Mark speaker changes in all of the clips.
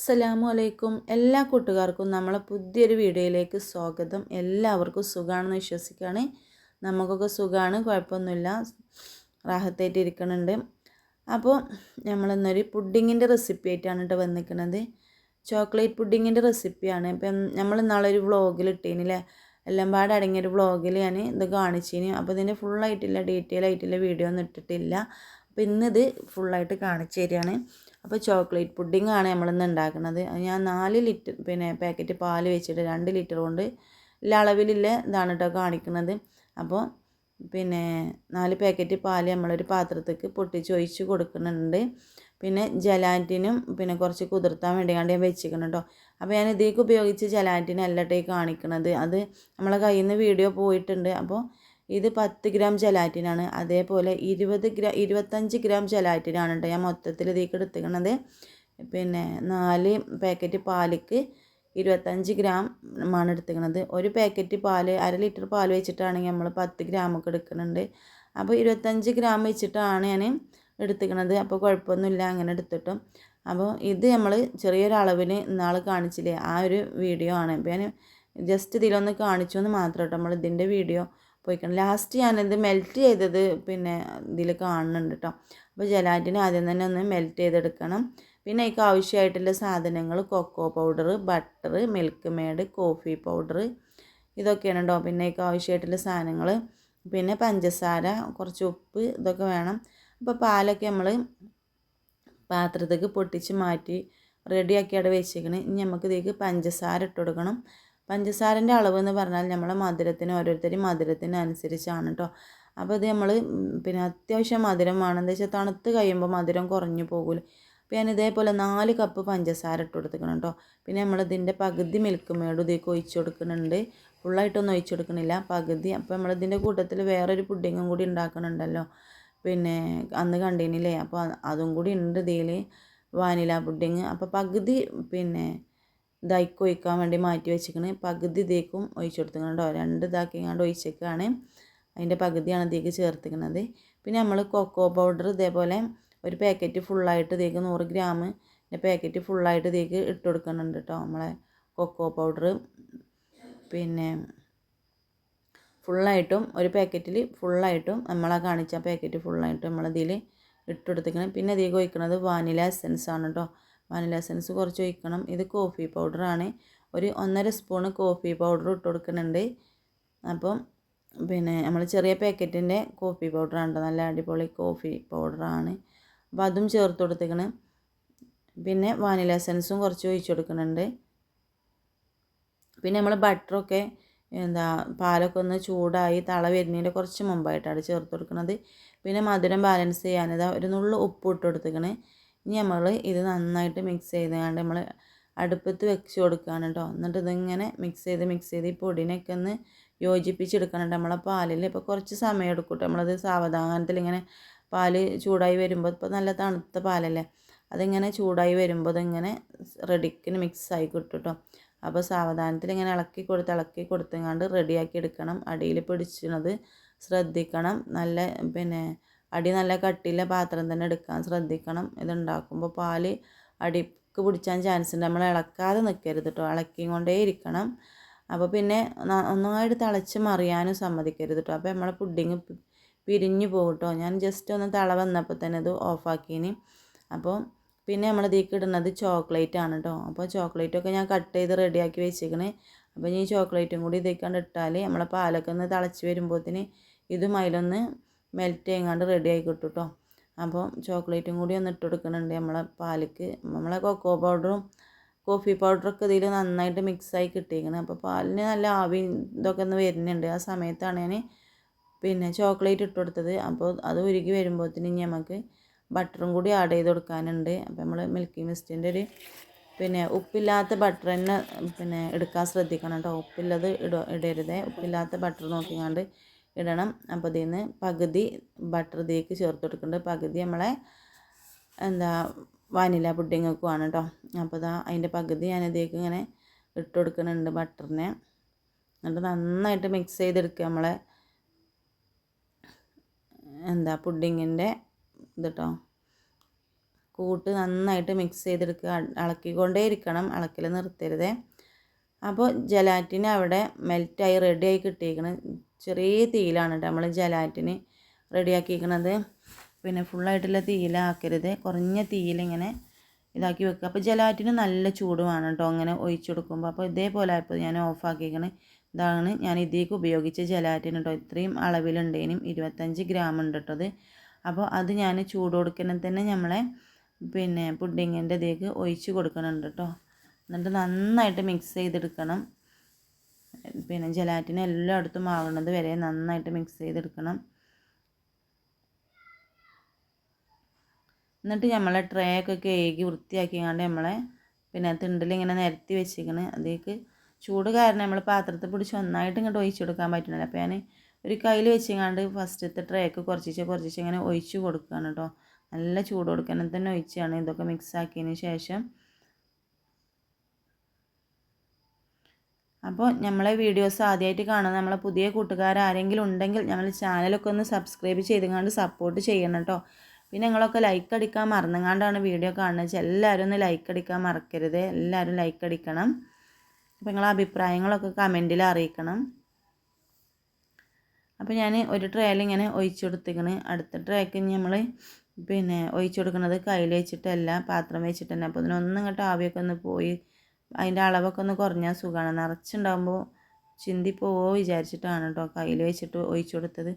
Speaker 1: അസ്സലാമു അലൈക്കും എല്ലാ കൂട്ടുകാർക്കും നമ്മളെ പുതിയൊരു വീഡിയോയിലേക്ക് സ്വാഗതം എല്ലാവർക്കും സുഖമാണെന്ന് വിശ്വസിക്കുകയാണ് നമുക്കൊക്കെ സുഖമാണ് കുഴപ്പമൊന്നുമില്ല റാഹത്തായിട്ട് ഇരിക്കണുണ്ട് അപ്പോൾ നമ്മളിന്നൊരു പുഡിങ്ങിൻ്റെ റെസിപ്പി ആയിട്ടാണ് കേട്ടോ വന്നിരിക്കുന്നത് ചോക്ലേറ്റ് പുഡിങ്ങിൻ്റെ റെസിപ്പിയാണ് ഇപ്പം നമ്മൾ ഇന്നാളൊരു വ്ളോഗിൽ ഇട്ടീനില്ലേ എല്ലാം പാടെ അടങ്ങിയൊരു വ്ളോഗിൽ ഞാൻ ഇത് കാണിച്ചിനി അപ്പോൾ ഇതിൻ്റെ ഫുള്ളായിട്ടില്ല ഡീറ്റെയിൽ ആയിട്ടില്ല വീഡിയോ ഒന്നും ഇട്ടിട്ടില്ല അപ്പോൾ ഇന്നിത് ഫുള്ളായിട്ട് കാണിച്ചു തരികയാണ് അപ്പോൾ ചോക്ലേറ്റ് പുഡിങ്ങാണ് നമ്മളിന്ന് ഉണ്ടാക്കുന്നത് ഞാൻ നാല് ലിറ്റർ പിന്നെ പാക്കറ്റ് പാൽ വെച്ചിട്ട് രണ്ട് ലിറ്റർ കൊണ്ട് ഉള്ള അളവിലുള്ള ഇതാണ് കേട്ടോ കാണിക്കുന്നത് അപ്പോൾ പിന്നെ നാല് പാക്കറ്റ് പാൽ നമ്മളൊരു പാത്രത്തേക്ക് ഒഴിച്ച് കൊടുക്കുന്നുണ്ട് പിന്നെ ജലാറ്റിനും പിന്നെ കുറച്ച് കുതിർത്താൻ വേണ്ടി കണ്ട് ഞാൻ വെച്ചിരിക്കണം കേട്ടോ അപ്പോൾ ഞാൻ ഇതിലേക്ക് ഉപയോഗിച്ച് ജലാറ്റിനല്ല കേട്ടോ കാണിക്കണത് അത് നമ്മളെ കയ്യിൽ നിന്ന് വീഡിയോ പോയിട്ടുണ്ട് അപ്പോൾ ഇത് പത്ത് ഗ്രാം ജലാറ്റിനാണ് അതേപോലെ ഇരുപത് ഗ്രാം ഇരുപത്തഞ്ച് ഗ്രാം ജലാറ്റിനാണ് കേട്ടോ ഞാൻ മൊത്തത്തിൽ ഇതേക്ക് എടുത്തുക്കണത് പിന്നെ നാല് പാക്കറ്റ് പാലിക്ക് ഇരുപത്തഞ്ച് ഗ്രാം ആണ് എടുത്തുക്കണത് ഒരു പാക്കറ്റ് പാൽ അര ലിറ്റർ പാൽ വെച്ചിട്ടാണെങ്കിൽ നമ്മൾ പത്ത് ഗ്രാമൊക്കെ എടുക്കുന്നുണ്ട് അപ്പോൾ ഇരുപത്തഞ്ച് ഗ്രാം വെച്ചിട്ടാണ് ഞാൻ എടുത്തുക്കണത് അപ്പോൾ കുഴപ്പമൊന്നുമില്ല അങ്ങനെ എടുത്തിട്ടും അപ്പോൾ ഇത് നമ്മൾ ചെറിയൊരളവിന് ഇന്നാൾ കാണിച്ചില്ലേ ആ ഒരു വീഡിയോ ആണ് ഞാൻ ജസ്റ്റ് ഇതിലൊന്ന് കാണിച്ചു എന്ന് മാത്രം കേട്ടോ നമ്മൾ ഇതിൻ്റെ വീഡിയോ പോയിക്കണം ലാസ്റ്റ് ഞാനത് മെൽറ്റ് ചെയ്തത് പിന്നെ ഇതിൽ കാണുന്നുണ്ട് കേട്ടോ അപ്പോൾ ജലാറ്റിന് ആദ്യം തന്നെ ഒന്ന് മെൽറ്റ് ചെയ്തെടുക്കണം പിന്നെ അതിക്ക് ആവശ്യമായിട്ടുള്ള സാധനങ്ങൾ cocoa powder butter Milkmaid coffee powder ഇതൊക്കെയാണ് കേട്ടോ പിന്നെ അതിക്ക് ആവശ്യമായിട്ടുള്ള സാധനങ്ങൾ പിന്നെ പഞ്ചസാര കുറച്ച് ഉപ്പ് ഇതൊക്കെ വേണം അപ്പോൾ പാലൊക്കെ നമ്മൾ പാത്രത്തേക്ക് പൊട്ടിച്ച് മാറ്റി റെഡിയാക്കി അവിടെ വെച്ചേക്കണേ ഇനി നമുക്ക് ഇതിലേക്ക് പഞ്ചസാര ഇട്ട് കൊടുക്കണം പഞ്ചസാരൻ്റെ അളവ് എന്ന് പറഞ്ഞാൽ നമ്മളെ മധുരത്തിന് ഓരോരുത്തരും മധുരത്തിന് അനുസരിച്ചാണ് കേട്ടോ അപ്പോൾ ഇത് നമ്മൾ പിന്നെ അത്യാവശ്യം മധുരം വേണം എന്താ വെച്ചാൽ തണുത്ത് കഴിയുമ്പോൾ മധുരം കുറഞ്ഞു പോകില്ല അപ്പോൾ ഞാൻ ഇതേപോലെ നാല് കപ്പ് പഞ്ചസാര ഇട്ട് കൊടുത്തിക്കണം കേട്ടോ പിന്നെ നമ്മളിതിൻ്റെ പകുതി മിൽക്ക് മേടും ഇതേക്ക് ഒഴിച്ചു കൊടുക്കുന്നുണ്ട് ഫുള്ളായിട്ടൊന്നും ഒഴിച്ചു കൊടുക്കണില്ല പകുതി അപ്പോൾ നമ്മളിതിൻ്റെ കൂട്ടത്തിൽ വേറൊരു പുഡിങ്ങും കൂടി ഉണ്ടാക്കണുണ്ടല്ലോ പിന്നെ അന്ന് കണ്ടീനില്ലേ അപ്പോൾ അതും കൂടി ഉണ്ട് ഇതിൽ വാനില പുഡിങ് അപ്പോൾ പകുതി പിന്നെ ഇതാക്കി ഒഴിക്കാൻ വേണ്ടി മാറ്റി വെച്ചിരിക്കണ് പകുതി ഇതേക്കും ഒഴിച്ചു കൊടുത്തിക്കണോ രണ്ട് ഇതാക്കിങ്ങാണ്ട് ഒഴിച്ചേക്കാണ് അതിൻ്റെ പകുതിയാണ് ഇതേക്ക് ചേർത്തിക്കുന്നത് പിന്നെ നമ്മൾ കൊക്കോ പൗഡർ ഇതേപോലെ ഒരു പാക്കറ്റ് ഫുള്ളായിട്ട് ഇതേക്ക് നൂറ് ഗ്രാം പാക്കറ്റ് ഫുള്ളായിട്ട് ഇതേക്ക് ഇട്ട് കൊടുക്കുന്നുണ്ട് കേട്ടോ നമ്മളെ കൊക്കോ പൗഡർ പിന്നെ ഫുള്ളായിട്ടും ഒരു പാക്കറ്റിൽ ഫുള്ളായിട്ടും നമ്മളെ കാണിച്ച പാക്കറ്റ് ഫുള്ളായിട്ടും നമ്മളതിൽ ഇട്ട് കൊടുത്തിരിക്കണം പിന്നെ അധികം ഒഴിക്കുന്നത് വാനില എസെൻസ് ആണ് കേട്ടോ വാനില എസൻസ് കുറച്ച് ഒഴിക്കണം ഇത് കോഫി പൗഡറാണ് ഒരു ഒന്നര സ്പൂണ് കോഫി പൗഡർ ഇട്ട് കൊടുക്കുന്നുണ്ട് അപ്പം പിന്നെ നമ്മൾ ചെറിയ പാക്കറ്റിൻ്റെ കോഫി പൗഡറാണ് നല്ല അടിപൊളി കോഫി പൗഡറാണ് അപ്പോൾ അതും ചേർത്ത് കൊടുത്തേക്കണ് പിന്നെ വാനില എസൻസും കുറച്ച് ഒഴിച്ച് കൊടുക്കുന്നുണ്ട് പിന്നെ നമ്മൾ ബട്ടറൊക്കെ എന്താ പാലൊക്കെ ഒന്ന് ചൂടായി തള വരുന്നതിൻ്റെ കുറച്ച് മുമ്പായിട്ടാണ് ചേർത്ത് കൊടുക്കുന്നത് പിന്നെ മധുരം ബാലൻസ് ചെയ്യാനിതാ ഒരു നുള്ളു ഉപ്പ് ഇട്ട് കൊടുത്തേക്കണേ ഇനി നമ്മൾ ഇത് നന്നായിട്ട് മിക്സ് ചെയ്തുകൊണ്ട് നമ്മൾ അടുപ്പത്ത് വെച്ച് കൊടുക്കുകയാണ് കേട്ടോ എന്നിട്ട് ഇതിങ്ങനെ മിക്സ് ചെയ്ത് മിക്സ് ചെയ്ത് ഈ പൊടിനൊക്കെ ഒന്ന് യോജിപ്പിച്ചെടുക്കണം നമ്മളെ പാലിൽ ഇപ്പോൾ കുറച്ച് സമയം എടുക്കും കേട്ടോ നമ്മളത് സാവധാനത്തിൽ ഇങ്ങനെ പാൽ ചൂടായി വരുമ്പോൾ ഇപ്പോൾ നല്ല തണുത്ത പാലല്ലേ അതിങ്ങനെ ചൂടായി വരുമ്പോൾ അതിങ്ങനെ റെഡിക്കിന് മിക്സ് ആയി കിട്ടും കേട്ടോ അപ്പോൾ സാവധാനത്തിൽ ഇങ്ങനെ ഇളക്കി കൊടുത്ത് ഇളക്കി കൊടുത്തെങ്ങാണ്ട് റെഡിയാക്കി എടുക്കണം അടിയിൽ പിടിച്ചത് ശ്രദ്ധിക്കണം നല്ല പിന്നെ അടി നല്ല കട്ടിയിലെ പാത്രം തന്നെ എടുക്കാൻ ശ്രദ്ധിക്കണം ഇതുണ്ടാക്കുമ്പോൾ പാൽ അടിക്ക് പിടിച്ചാൻ ചാൻസ് ഉണ്ട് നമ്മൾ ഇളക്കാതെ നിൽക്കരുത് കേട്ടോ ഇളക്കിയും കൊണ്ടേ ഇരിക്കണം അപ്പോൾ പിന്നെ ഒന്നായിട്ട് തിളച്ച് മറിയാനും സമ്മതിക്കരുത് കേട്ടോ അപ്പോൾ നമ്മളെ പുഡിങ് പിരിഞ്ഞു പോകും കേട്ടോ ഞാൻ ജസ്റ്റ് ഒന്ന് തള വന്നപ്പോൾ തന്നെ അത് ഓഫാക്കീനി അപ്പോൾ പിന്നെ നമ്മൾ ഇതിലേക്ക് ഇടുന്നത് ചോക്ലേറ്റ് ആണ് കേട്ടോ അപ്പോൾ ചോക്ലേറ്റൊക്കെ ഞാൻ കട്ട് ചെയ്ത് റെഡിയാക്കി വെച്ചേക്കണേ അപ്പോൾ ഈ ചോക്ലേറ്റും കൂടി ഇതേക്കാണ്ട് ഇട്ടാൽ നമ്മളെ പാലൊക്കെ ഒന്ന് തിളച്ച് വരുമ്പോഴത്തേന് ഇതും അതിലൊന്ന് മെൽറ്റ് ചെയ്യാണ്ട് റെഡി ആയി കിട്ടും കേട്ടോ അപ്പോൾ ചോക്ലേറ്റും കൂടി ഒന്ന് ഇട്ട് കൊടുക്കുന്നുണ്ട് നമ്മളെ പാലിക്ക് നമ്മളെ കൊക്കോ പൗഡറും കോഫി ഒക്കെ ഇതിൽ നന്നായിട്ട് മിക്സായി കിട്ടിയിരിക്കുന്നത് അപ്പോൾ പാലിന് നല്ല ആവി ഇതൊക്കെ ഒന്ന് വരുന്നുണ്ട് ആ സമയത്താണ് ഞാൻ പിന്നെ ചോക്ലേറ്റ് ഇട്ട് കൊടുത്തത് അപ്പോൾ അത് ഉരുകി വരുമ്പോഴത്തേന് നമുക്ക് ബട്ടറും കൂടി ആഡ് ചെയ്ത് കൊടുക്കാനുണ്ട് അപ്പോൾ നമ്മൾ മിൽക്കി മിസ്റ്റിൻ്റെ ഒരു പിന്നെ ഉപ്പില്ലാത്ത ബട്ടർ തന്നെ പിന്നെ എടുക്കാൻ ശ്രദ്ധിക്കണം കേട്ടോ ഉപ്പില്ലത് ഇട ഇടരുതേ ഉപ്പില്ലാത്ത ബട്ടർ നോക്കിയാണ്ട് ഇടണം അപ്പോൾ ഇതിൽ നിന്ന് പകുതി ബട്ടർ ഇതിലേക്ക് ചേർത്ത് കൊടുക്കുന്നുണ്ട് പകുതി നമ്മളെ എന്താ വാനില പുഡിങ്ങൊക്കെയാണ് കേട്ടോ അപ്പോൾ ഇതാ അതിൻ്റെ പകുതി ഞാനിതിലേക്ക് ഇങ്ങനെ ഇട്ട് കൊടുക്കുന്നുണ്ട് ബട്ടറിനെ എന്നിട്ട് നന്നായിട്ട് മിക്സ് ചെയ്തെടുക്കുക നമ്മളെ എന്താ പുഡിങ്ങിൻ്റെ ഇത് കേട്ടോ കൂട്ട് നന്നായിട്ട് മിക്സ് ചെയ്തെടുക്കുക ഇളക്കിക്കൊണ്ടേ ഇരിക്കണം ഇളക്കൽ നിർത്തരുത് അപ്പോൾ ജലാറ്റിന് അവിടെ മെൽറ്റായി റെഡിയായി കിട്ടിയിരിക്കണം ചെറിയ തീയിലാണ് നമ്മൾ ജലാറ്റിന് റെഡിയാക്കിയിരിക്കണത് പിന്നെ ഫുള്ളായിട്ടുള്ള തീയിലാക്കരുത് കുറഞ്ഞ തീയിലിങ്ങനെ ഇതാക്കി വെക്കുക അപ്പോൾ ജലാറ്റിന് നല്ല ചൂട് വേണം കേട്ടോ അങ്ങനെ ഒഴിച്ചു കൊടുക്കുമ്പോൾ അപ്പോൾ ഇതേപോലെ ആയപ്പോൾ ഞാൻ ഓഫാക്കിക്കണ് ഇതാണ് ഞാൻ ഇതിലേക്ക് ഉപയോഗിച്ച ജലാറ്റിന് കേട്ടോ ഇത്രയും അളവിലുണ്ടേനും ഇരുപത്തഞ്ച് ഗ്രാം ഉണ്ട് കേട്ടോ അത് അപ്പോൾ അത് ഞാൻ ചൂട് കൊടുക്കണം തന്നെ നമ്മളെ പിന്നെ പുഡിങ്ങിൻ്റെ ഇതിലേക്ക് ഒഴിച്ച് കൊടുക്കണുണ്ട് കേട്ടോ എന്നിട്ട് നന്നായിട്ട് മിക്സ് ചെയ്തെടുക്കണം പിന്നെ ജലാറ്റിൻ എല്ലായിടത്തും ആവുന്നത് വരെ നന്നായിട്ട് മിക്സ് ചെയ്തെടുക്കണം എന്നിട്ട് നമ്മളെ ട്രേ ഒക്കെ കേകി വൃത്തിയാക്കിയാണ്ട് നമ്മളെ പിന്നെ ഇങ്ങനെ നിരത്തി വെച്ചിരിക്കണ് അതിലേക്ക് ചൂട് കാരണം നമ്മൾ പാത്രത്തിൽ പിടിച്ച് ഒന്നായിട്ട് ഇങ്ങോട്ട് ഒഴിച്ചു കൊടുക്കാൻ പറ്റുന്നില്ല അപ്പോൾ ഞാൻ ഒരു കയ്യിൽ വെച്ചിങ്ങാണ്ട് ഫസ്റ്റത്തെ ട്രേക്ക് കുറച്ചിച്ച് കുറച്ചിച്ച് ഇങ്ങനെ ഒഴിച്ച് കൊടുക്കുകയാണ് കേട്ടോ നല്ല ചൂട് കൊടുക്കണം തന്നെ ഒഴിച്ചാണ് ഇതൊക്കെ മിക്സ് ആക്കിയതിന് ശേഷം അപ്പോൾ നമ്മളെ വീഡിയോസ് ആദ്യമായിട്ട് കാണാൻ നമ്മളെ പുതിയ ആരെങ്കിലും ഉണ്ടെങ്കിൽ ഞങ്ങളുടെ ചാനലൊക്കെ ഒന്ന് സബ്സ്ക്രൈബ് ചെയ്തുകൊണ്ട് സപ്പോർട്ട് ചെയ്യണം കേട്ടോ പിന്നെ നിങ്ങളൊക്കെ ലൈക്ക് അടിക്കാൻ മറന്നങ്ങാണ്ടാണ് വീഡിയോ കാണുന്നത് എല്ലാവരും ഒന്ന് ലൈക്ക് അടിക്കാൻ മറക്കരുത് എല്ലാവരും ലൈക്ക് അടിക്കണം അപ്പോൾ നിങ്ങളെ അഭിപ്രായങ്ങളൊക്കെ കമൻറ്റിൽ അറിയിക്കണം അപ്പോൾ ഞാൻ ഒരു ട്രേയിൽ ഇങ്ങനെ ഒഴിച്ചു കൊടുത്തിക്കണ് അടുത്ത ട്രേക്ക് നമ്മൾ പിന്നെ ഒഴിച്ചു കൊടുക്കുന്നത് കയ്യിൽ വെച്ചിട്ടല്ല പാത്രം വെച്ചിട്ട് തന്നെ അപ്പോൾ അതിനൊന്നും ഇങ്ങോട്ട് ആവിയൊക്കെ ഒന്ന് പോയി അതിൻ്റെ അളവൊക്കെ ഒന്ന് കുറഞ്ഞാൽ സുഖമാണ് നിറച്ചുണ്ടാകുമ്പോൾ ചിന്തിപ്പോവോ വിചാരിച്ചിട്ടാണ് കേട്ടോ കയ്യിൽ വെച്ചിട്ട് ഒഴിച്ചു കൊടുത്തത്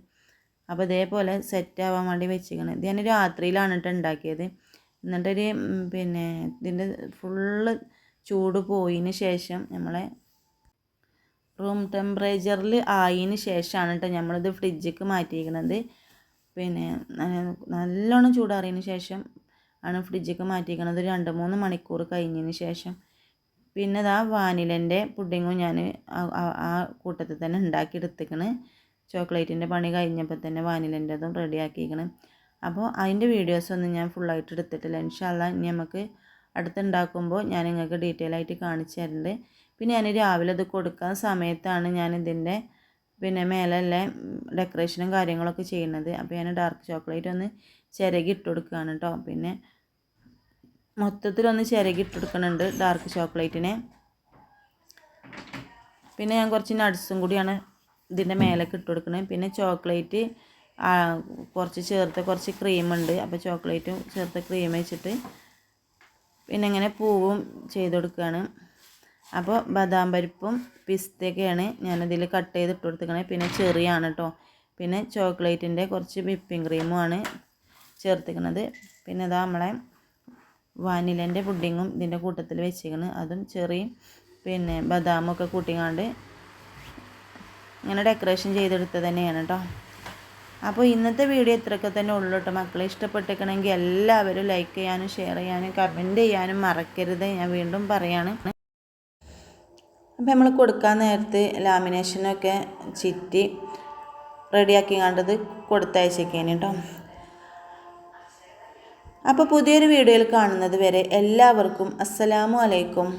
Speaker 1: അപ്പോൾ ഇതേപോലെ സെറ്റ് ആവാൻ വേണ്ടി വെച്ചിരിക്കണം ഇത് ഞാൻ രാത്രിയിലാണ് കേട്ടോ ഉണ്ടാക്കിയത് എന്നിട്ടൊരു പിന്നെ ഇതിൻ്റെ ഫുള്ള് ചൂട് പോയതിന് ശേഷം നമ്മളെ റൂം ടെമ്പറേച്ചറിൽ ആയതിന് ശേഷമാണ് കേട്ടോ നമ്മളിത് ഫ്രിഡ്ജിക്ക് മാറ്റിയിരിക്കുന്നത് പിന്നെ നല്ലോണം ചൂടാറിയതിന് ശേഷം ആണ് ഫ്രിഡ്ജിക്ക് മാറ്റിയിരിക്കുന്നത് രണ്ട് മൂന്ന് മണിക്കൂർ കഴിഞ്ഞതിന് ശേഷം പിന്നെ ഇതാ വാനിലൻ്റെ പുഡിങ്ങും ഞാൻ ആ കൂട്ടത്തിൽ തന്നെ ഉണ്ടാക്കി എടുത്തേക്കണ് ചോക്ലേറ്റിൻ്റെ പണി കഴിഞ്ഞപ്പോൾ തന്നെ വാനിലൻ്റെതും റെഡിയാക്കിയിരിക്കണം അപ്പോൾ അതിൻ്റെ വീഡിയോസൊന്നും ഞാൻ ഫുള്ളായിട്ട് എടുത്തിട്ടില്ല ഇൻഷാല്ല ഇനി നമുക്ക് അടുത്തുണ്ടാക്കുമ്പോൾ ഞാൻ നിങ്ങൾക്ക് ഡീറ്റെയിൽ ആയിട്ട് കാണിച്ചു തരുന്നുണ്ട് പിന്നെ ഞാൻ രാവിലെ അത് കൊടുക്കാൻ സമയത്താണ് ഞാൻ ഇതിൻ്റെ പിന്നെ മേലല്ലേ ഡെക്കറേഷനും കാര്യങ്ങളൊക്കെ ചെയ്യുന്നത് അപ്പോൾ ഞാൻ ഡാർക്ക് ചോക്ലേറ്റ് ഒന്ന് ചിരകി ഇട്ട് കൊടുക്കുകയാണ് കേട്ടോ പിന്നെ മൊത്തത്തിലൊന്ന് ചിരകിട്ടെടുക്കുന്നുണ്ട് ഡാർക്ക് ചോക്ലേറ്റിനെ പിന്നെ ഞാൻ കുറച്ച് നട്ട്സും കൂടിയാണ് ഇതിൻ്റെ മേലേക്ക് ഇട്ട് കൊടുക്കുന്നത് പിന്നെ ചോക്ലേറ്റ് കുറച്ച് ചേർത്ത് കുറച്ച് ക്രീമുണ്ട് അപ്പോൾ ചോക്ലേറ്റും ചേർത്ത് ക്രീം വെച്ചിട്ട് പിന്നെ ഇങ്ങനെ പൂവും ചെയ്ത് കൊടുക്കുകയാണ് അപ്പോൾ ബദാം പരിപ്പും പിസ്തയൊക്കെയാണ് ഞാനതിൽ കട്ട് ചെയ്ത് ഇട്ട് കൊടുത്തിരിക്കണത് പിന്നെ ചെറിയാണ് കേട്ടോ പിന്നെ ചോക്ലേറ്റിൻ്റെ കുറച്ച് വിപ്പിംഗ് ക്രീമുമാണ് ചേർത്തിക്കുന്നത് പിന്നെ ഇതാ നമ്മളെ വാനിലൻ്റെ പുഡിങ്ങും ഇതിൻ്റെ കൂട്ടത്തിൽ വെച്ചിരിക്കുന്നത് അതും ചെറിയ പിന്നെ ബദാമൊക്കെ കൂട്ടിങ്ങാണ്ട് ഇങ്ങനെ ഡെക്കറേഷൻ ചെയ്തെടുത്ത് തന്നെയാണ് കേട്ടോ അപ്പോൾ ഇന്നത്തെ വീഡിയോ ഇത്രയൊക്കെ തന്നെ ഉള്ളൂ കേട്ടോ മക്കളെ ഇഷ്ടപ്പെട്ടിരിക്കണമെങ്കിൽ എല്ലാവരും ലൈക്ക് ചെയ്യാനും ഷെയർ ചെയ്യാനും കമൻറ്റ് ചെയ്യാനും മറക്കരുത് ഞാൻ വീണ്ടും പറയാണ് അപ്പോൾ നമ്മൾ കൊടുക്കാൻ നേരത്ത് ലാമിനേഷനൊക്കെ ചിറ്റി റെഡിയാക്കി കണ്ടത് കൊടുത്തയച്ചേക്കേനെ കേട്ടോ അപ്പോൾ പുതിയൊരു വീഡിയോയിൽ കാണുന്നത് വരെ എല്ലാവർക്കും അസ്സലാമു അലൈക്കും